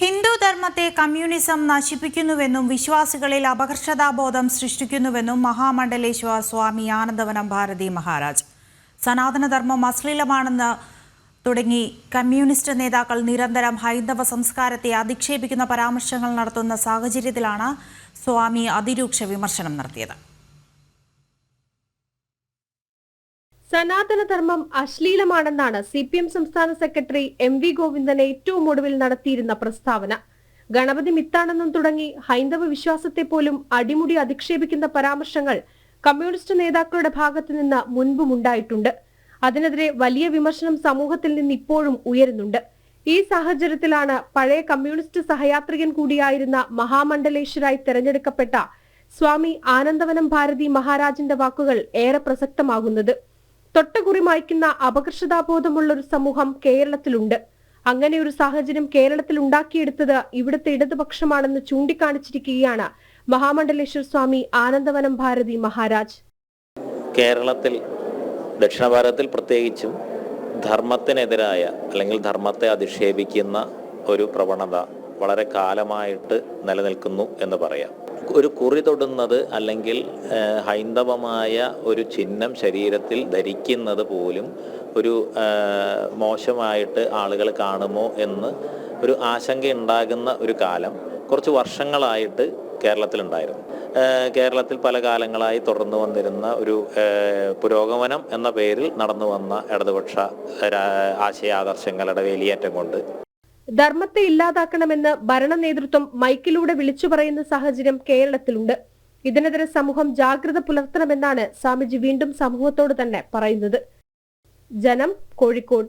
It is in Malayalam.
ഹിന്ദു ധർമ്മത്തെ കമ്മ്യൂണിസം നശിപ്പിക്കുന്നുവെന്നും വിശ്വാസികളിൽ അപകർഷതാബോധം സൃഷ്ടിക്കുന്നുവെന്നും മഹാമണ്ഡലേശ്വര സ്വാമി ആനന്ദവനം ഭാരതി മഹാരാജ്. സനാതനധർമ്മം അശ്ലീലമാണെന്ന് തുടങ്ങി കമ്മ്യൂണിസ്റ്റ് നേതാക്കൾ നിരന്തരം ഹൈന്ദവ സംസ്കാരത്തെ അധിക്ഷേപിക്കുന്ന പരാമർശങ്ങൾ നടത്തുന്ന സാഹചര്യത്തിലാണ് സ്വാമി അതിരൂക്ഷ വിമർശനം നടത്തിയത്. സനാതനധർമ്മം അശ്ലീലമാണെന്നാണ് സി പി എം സംസ്ഥാന സെക്രട്ടറി എം വി ഗോവിന്ദൻ ഏറ്റവും ഒടുവിൽ നടത്തിയിരുന്ന പ്രസ്താവന. ഗണപതി മിത്താണെന്നും തുടങ്ങി ഹൈന്ദവ വിശ്വാസത്തെ പോലും അടിമുടി അധിക്ഷേപിക്കുന്ന പരാമർശങ്ങൾ കമ്മ്യൂണിസ്റ്റ് നേതാക്കളുടെ ഭാഗത്തു നിന്ന് മുൻപും ഉണ്ടായിട്ടുണ്ട്. അതിനെതിരെ വലിയ വിമർശനം സമൂഹത്തിൽ നിന്ന് ഇപ്പോഴും ഉയരുന്നുണ്ട്. ഈ സാഹചര്യത്തിലാണ് പഴയ കമ്മ്യൂണിസ്റ്റ് സഹയാത്രികൻ കൂടിയായിരുന്ന മഹാമണ്ഡലേശ്വരായി തെരഞ്ഞെടുക്കപ്പെട്ട സ്വാമി ആനന്ദവനം ഭാരതി മഹാരാജിന്റെ വാക്കുകൾ ഏറെ പ്രസക്തമാകുന്നത്. തൊട്ടകുറി മായ്ക്കുന്ന അപകർഷതാബോധമുള്ള ഒരു സമൂഹം കേരളത്തിലുണ്ട്. അങ്ങനെ ഒരു സാഹചര്യം കേരളത്തിൽ ഉണ്ടാക്കിയെടുത്തത് ഇവിടുത്തെ ഇടതുപക്ഷമാണെന്ന് ചൂണ്ടിക്കാണിച്ചിരിക്കുകയാണ് മഹാമണ്ഡലേശ്വർ സ്വാമി ആനന്ദവനം ഭാരതി മഹാരാജ്. കേരളത്തിൽ ദക്ഷിണ ഭാരതത്തിൽ പ്രത്യേകിച്ചും ധർമ്മത്തിനെതിരായ അല്ലെങ്കിൽ ധർമ്മത്തെ അധിക്ഷേപിക്കുന്ന ഒരു പ്രവണത വളരെ കാലമായിട്ട് നിലനിൽക്കുന്നു എന്ന് പറയാം. ഒരു കുറി തൊടുന്നത് അല്ലെങ്കിൽ ഹൈന്ദവമായ ഒരു ചിഹ്നം ശരീരത്തിൽ ധരിക്കുന്നത് പോലും ഒരു മോശമായിട്ട് ആളുകൾ കാണുമോ എന്ന് ഒരു ആശങ്ക ഉണ്ടാകുന്ന ഒരു കാലം കുറച്ച് വർഷങ്ങളായിട്ട് കേരളത്തിലുണ്ടായിരുന്നു. കേരളത്തിൽ പല കാലങ്ങളായി തുടർന്നു വന്നിരുന്ന ഒരു പുരോഗമനം എന്ന പേരിൽ നടന്നു വന്ന ഇടതുപക്ഷ ആശയാദർശങ്ങളുടെ വേലിയേറ്റം കൊണ്ട് ധർമ്മത്തെ ഇല്ലാതാക്കണമെന്ന് ഭരണ നേതൃത്വം മൈക്കിലൂടെ വിളിച്ചു പറയുന്ന സാഹചര്യം കേരളത്തിലുണ്ട്. ഇതിനെതിരെ സമൂഹം ജാഗ്രത പുലർത്തണമെന്നാണ് സ്വാമിജി വീണ്ടും സമൂഹത്തോട് തന്നെ പറയുന്നത്. ജനം കോഴിക്കോട്.